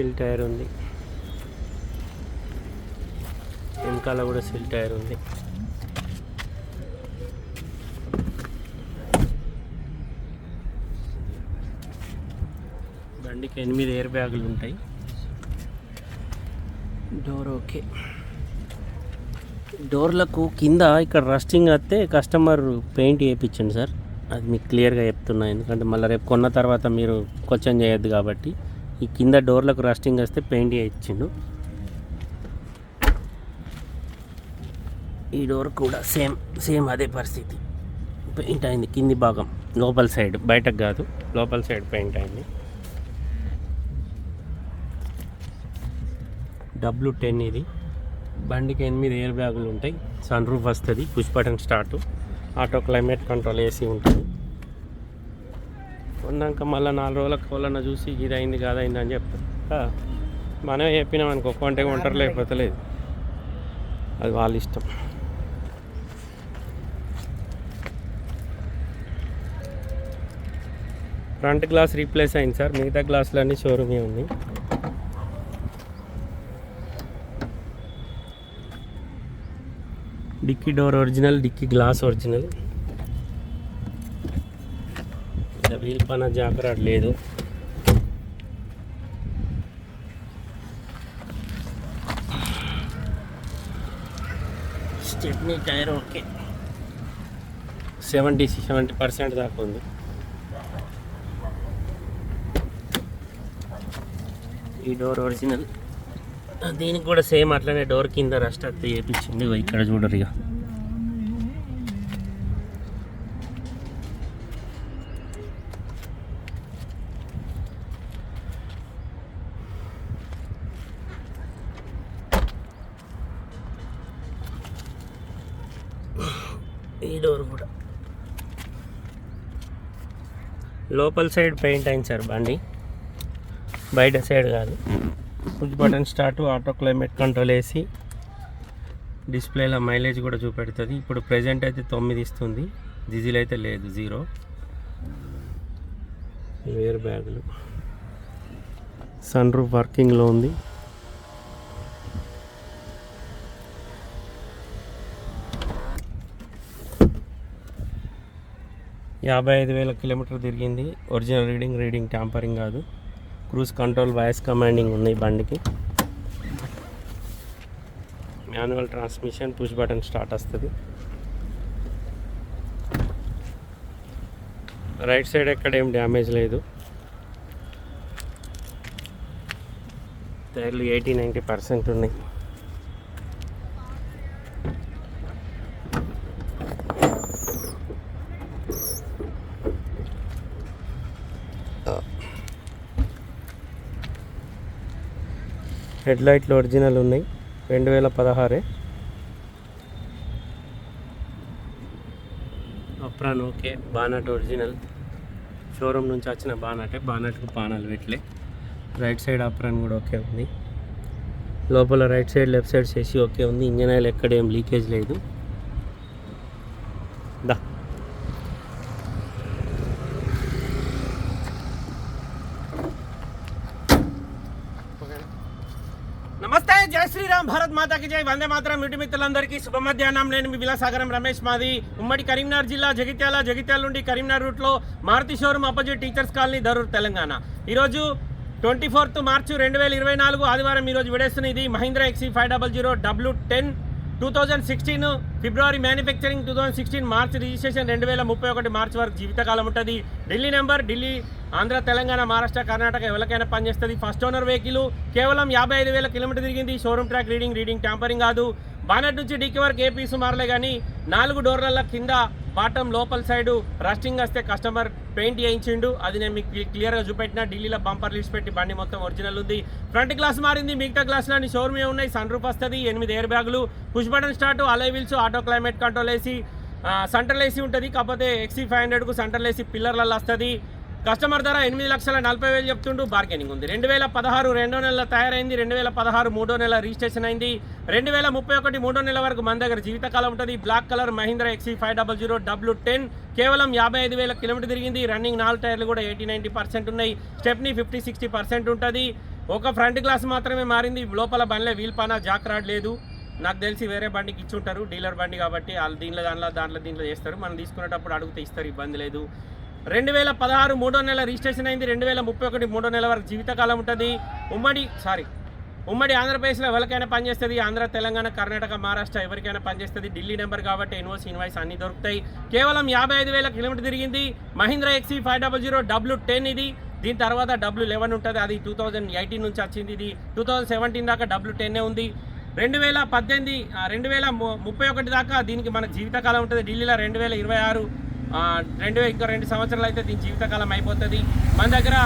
సిల్ tyre ఉంది. వెనకాల కూడా సిల్ టైర్ ఉంది. బండికి ఎనిమిది ఎయిర్ బ్యాగులు ఉంటాయి. Door okay. డోర్లకు కింద ఇక్కడ రస్టింగ్ వస్తే కస్టమర్ పెయింట్ వేయించండి సార్. అది మీకు క్లియర్గా చెప్తున్నా ఎందుకంటే మళ్ళీ రేపు కొన్న తర్వాత మీరు క్వశ్చన్ చేయొద్దు కాబట్టి. ఈ కింద డోర్లకు రస్టింగ్ వస్తే పెయింట్ ఇచ్చిండు. ఈ డోర్ కూడా సేమ్ సేమ్ అదే పరిస్థితి. పెయింట్ అయింది కింది భాగం లోపల సైడ్ బయటకు కాదు లోపల సైడ్ పెయింట్ అయింది. డబ్ల్యూ టెన్ ఇది. బండికి ఎనిమిది ఎయిర్ బ్యాగులు ఉంటాయి. సన్ రూఫ్ వస్తుంది push button start. Auto climate control AC ఉంటుంది. ఉన్నాక మళ్ళీ నాలుగు రోజులకు కోలన్న చూసి ఇది అయింది కాదు అయింది అని చెప్తారు మనమే చెప్పినాం అనుకో కొంటే ఉంటారు లేకపోతే లేదు. అది వాళ్ళ ఇష్టం. ఫ్రంట్ గ్లాస్ రీప్లేస్ అయింది సార్ మిగతా గ్లాసులన్నీ షోరూమే ఉంది. Dicky door original dicky glass original. Wheel పైన జాకరాట్ లేదు. Stepney tyre okay. Seventy seventy percent దాకా ఉంది. ఈ డోర్ ఒరిజినల్. దీనికి కూడా సేమ్ అట్లనే డోర్ కింద రస్ట్ అది చేపించింది. ఇగో ఇక్కడ చూడరు ఇక ఈ డోర్ కూడా. లోపల సైడ్ పెయింట్ అయింది సార్ బండి. బయట సైడ్ కాదు. Push button start auto climate control వేసి డిస్ప్లేలో మైలేజ్ కూడా చూపెడుతుంది. ఇప్పుడు ప్రెజెంట్ అయితే తొమ్మిది ఇస్తుంది. డీజిల్ అయితే లేదు జీరో. వేర్ బ్యాగులు. సన్ రూఫ్ వర్కింగ్లో ఉంది. యాభై ఐదు వేల కిలోమీటర్ తిరిగింది. ఒరిజినల్ రీడింగ్ రీడింగ్ ట్యాంపరింగ్ కాదు. క్రూజ్ కంట్రోల్ వాయిస్ కమాండింగ్ ఉంది బండికి. Manual transmission push button start వస్తుంది. రైట్ సైడ్ ఎక్కడ ఏం డ్యామేజ్ లేదు. టైర్లు ఎయిటీ నైంటీ పర్సెంట్ ఉన్నాయి. హెడ్ లైట్లు ఒరిజినల్ ఉన్నాయి. రెండు వేల పదహారే. Apron okay. Bonnet original. Showroom నుంచి వచ్చిన బానటే బానట్కు పానాలు పెట్టలే. రైట్ సైడ్ అప్రాన్ కూడా ఓకే ఉంది. లోపల రైట్ సైడ్ లెఫ్ట్ సైడ్ చేసి ఓకే ఉంది. ఇంజన్ ఆయిల్ ఎక్కడ ఏం లీకేజ్ లేదు. దా. జై భారత్ మాతాకి జై. వందే మాత్రం ఇటు మిత్రులందరికీ శుభ మధ్యాహ్నం నేను మీ విలాసాగరం రమేష్ మాది. ఉమ్మడి కరీంనగర్ జిల్లా జగిత్యాల జగిత్యాల నుండి కరీంనగర్ రూట్లో Maruti showroom opposite teachers colony Darur Telangana. ఈరోజు ట్వంటీ ఫోర్త్ మార్చి రెండు వేల ఇరవై నాలుగు ఆదివారం ఈరోజు విడేస్తున్న ఇది Mahindra ఎక్సీ five double zero W ten two thousand sixteen ఫిబ్రవరి manufacturing two thousand sixteen March registration రెండు వేల ముప్పై ఒకటి మార్చ్ వరకు జీవితకాలం ఉంటుంది. ఢిల్లీ నెంబర్ ఢిల్లీ ఆంధ్ర తెలంగాణ మహారాష్ట్ర కర్ణాటక ఎవరికైనా పనిచేస్తుంది ఫస్ట్ ఓనర్ వెహికల్ కేవలం యాభై ఐదు వేల కిలోమీటర్ తిరిగింది. Showroom track reading reading tampering కాదు. బానట్ నుంచి డిక్కి వరకు ఏ పీసు మారలే కానీ నాలుగు డోర్ల కింద బాటం లోపల సైడు రస్టింగ్ వస్తే కస్టమర్ పెయింట్ చేయించిండు. అది నేను మీకు క్లియర్గా చూపెట్టిన. ఢిల్లీలో బంపర్ లిస్ట్ పెట్టి బండి మొత్తం ఒరిజినల్ ఉంది. ఫ్రంట్ గ్లాస్ మారింది. మిగతా గ్లాసులన్నీ షోరూమే ఉన్నాయి. సన్ రూఫ్ వస్తుంది. ఎనిమిది ఎయిర్ బ్యాగులు push button start alloy wheels auto climate control వేసి సెంట్రల్ ఏసీ ఉంటుంది. కాకపోతే ఎక్సీ ఫైవ్ హండ్రెడ్కు సెంట్రల్ ఏసీ పిల్లర్లలో వస్తుంది. కస్టమర్ ధర ఎనిమిది లక్షల నలభై వేలు చెప్తుండు బార్గెనింగ్ ఉంది. రెండు వేల పదహారు రెండో నెల తయారైంది రెండు వేల పదహారు మూడో నెల రిజిస్ట్రేషన్ అయింది. రెండు వేల ముప్పై ఒకటి మూడో నెల వరకు మన దగ్గర జీవితకాలం ఉంటుంది. Black colour Mahindra ఎక్సీ five double zero W ten కేవలం యాభై ఐదు వేల కిలోమీటర్ తిరిగింది. రన్నింగ్ నాలుగు టైర్లు కూడా ఎయిటీ నైంటీ పర్సెంట్ ఉన్నాయి. స్టెప్ని ఫిఫ్టీ సిక్స్టీ పర్సెంట్ ఉంటుంది. ఒక ఫ్రంట్ గ్లాస్ మాత్రమే మారింది. లోపల బండ్లే వీల్ పానా జాక్ రాడ్ లేదు. నాకు తెలిసి వేరే బండికి ఇచ్చుంటారు డీలర్ బండి కాబట్టి వాళ్ళు దీనిలో దానిలో దాంట్లో దీంట్లో చేస్తారు. మనం తీసుకునేటప్పుడు అడిగితే ఇస్తారు ఇబ్బంది లేదు. రెండు వేల పదహారు మూడో నెల రిజిస్ట్రేషన్ అయింది. రెండు వేల ముప్పై ఒకటి మూడో నెల వరకు జీవితకాలం ఉంటుంది. ఉమ్మడి సారీ ఉమ్మడి ఆంధ్రప్రదేశ్లో ఎవరికైనా పనిచేస్తుంది ఆంధ్ర తెలంగాణ కర్ణాటక మహారాష్ట్ర ఎవరికైనా పనిచేస్తుంది ఢిల్లీ నెంబర్ కాబట్టి ఎన్ఓసి ఇన్వాయిస్ అన్ని దొరుకుతాయి. కేవలం యాభై ఐదు వేల కిలోమీటర్ తిరిగింది. Mahindra ఎక్సీ five double zero W ten ఇది. దీని తర్వాత డబ్ల్యూ లెవెన్ ఉంటుంది. అది టూ థౌజండ్ ఎయిటీన్ నుంచి వచ్చింది ఇది. టూ థౌజండ్ సెవెంటీన్ దాకా డబ్ల్యూ టెన్నే ఉంది. రెండు వేల పద్దెనిమిది రెండు వేల ముప్పై ఒకటి దాకా దీనికి మన జీవితకాలం ఉంటుంది. ఢిల్లీలో రెండు వేల ఇరవై ఆరు రెండు ఇంకా రెండు సంవత్సరాలు అయితే దీని జీవితకాలం అయిపోతుంది. మన దగ్గర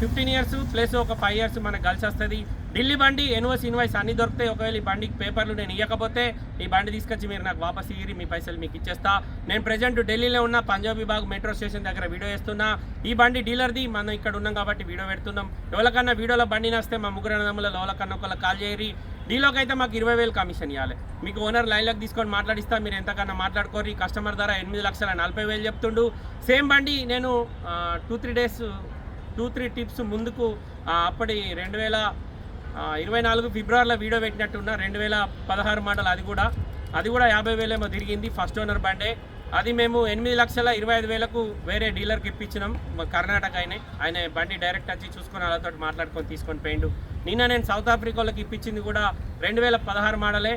ఫిఫ్టీన్ ఇయర్స్ ప్లస్ ఒక ఫైవ్ ఇయర్స్ మనకు కలిసి వస్తుంది ఢిల్లీ బండి ఎన్ఓస్ ఇన్వాయిస్ అన్ని దొరుకుతాయి. ఒకవేళ ఈ బండికి పేపర్లు నేను ఇవ్వకపోతే ఈ బండి తీసుకొచ్చి మీరు నాకు వాపస్ ఇగిరి మీ పైసలు మీకు ఇచ్చేస్తా. నేను ప్రజెంట్ ఢిల్లీలో ఉన్న పంజాబీ బాగ్ మెట్రో స్టేషన్ దగ్గర వీడియో వేస్తున్నా. ఈ బండి డీలర్ది మనం ఇక్కడ ఉన్నాం కాబట్టి వీడియో పెడుతున్నాం. ఎవరికన్నా వీడియోలో బండి నస్తే మా ముగ్గురు అన్నదమ్ముల ఎవరికన్నా ఒకళ్ళ కాల్ చేయరి డీలోకి అయితే మాకు ఇరవై వేలు కమిషన్ ఇవ్వాలి మీకు ఓనర్ లైన్లోకి తీసుకొని మాట్లాడిస్తా మీరు ఎంతకన్నా మాట్లాడుకోరు కస్టమర్ ధర ఎనిమిది లక్షల నలభై వేలు చెప్తుండు. సేమ్ బండి నేను two three days two three tips ముందుకు అప్పటి రెండు వేల ఇరవై నాలుగు ఫిబ్రవరిలో వీడియో పెట్టినట్టున్నా రెండు వేల పదహారు మోడల్ అది కూడా. అది కూడా యాభై వేలేమో తిరిగింది ఫస్ట్ ఓనర్ బండే. అది మేము ఎనిమిది లక్షల ఇరవై ఐదు వేలకు వేరే డీలర్కి ఇప్పించినాం కర్ణాటక ఆయనే. ఆయన బండి డైరెక్ట్ వచ్చి చూసుకొని వాళ్ళతో మాట్లాడుకొని తీసుకొని పోయిండు. నిన్న నేను సౌత్ ఆఫ్రికా వాళ్ళకి ఇప్పించింది కూడా రెండు వేల పదహారు మోడలే.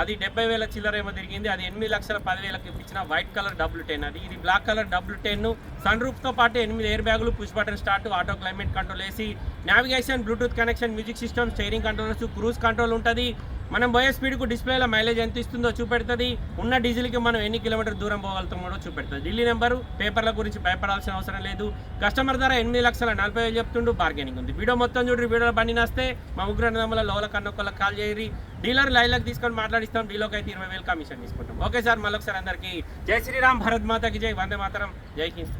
అది డెబ్బై వేల చిల్లర ఏమో తిరిగింది. అది ఎనిమిది లక్షల పదివేలకు ఇప్పించిన వైట్ కలర్ డబ్ల్యూ టెన్ అది. ఇది black colour W ten. Sun రూఫ్తో పాటు ఎనిమిది ఎయిర్ బ్యాగులు push button start auto climate control వేసి navigation Bluetooth connection music system steering controls cruise control ఉంటుంది. మనం పోయే స్పీడ్కు డిస్ప్లేలో మైలేజ్ ఎంత ఇస్తుందో చూపెడుతుంది. ఉన్న డీజిల్కి మనం ఎన్ని కిలోమీటర్ దూరం పోగలుగుతామో చూపెడుతుంది. ఢిల్లీ నెంబరు పేపర్ల గురించి భయపడాల్సిన అవసరం లేదు. కస్టమర్ ధర ఎనిమిది లక్షల నలభై వేలు చెప్తుండు బార్గెనింగ్ ఉంది. వీడియో మొత్తం చూడండి వీడియో బండి నస్తే మా ముగ్గురు అన్నదమ్ముల లోల కన్నొక్కలకు కాల్ చేయరి డీలర్ లైన్లకు తీసుకొని మాట్లాడిస్తాం డీలోకి అయితే ఇరవై వేలు కమిషన్ తీసుకుంటాం. ఓకే సార్ మళ్ళొకసారి అందరికీ జై శ్రీరామ్ భరత్ మాతకి జై వందే మాతరం జై హింద్.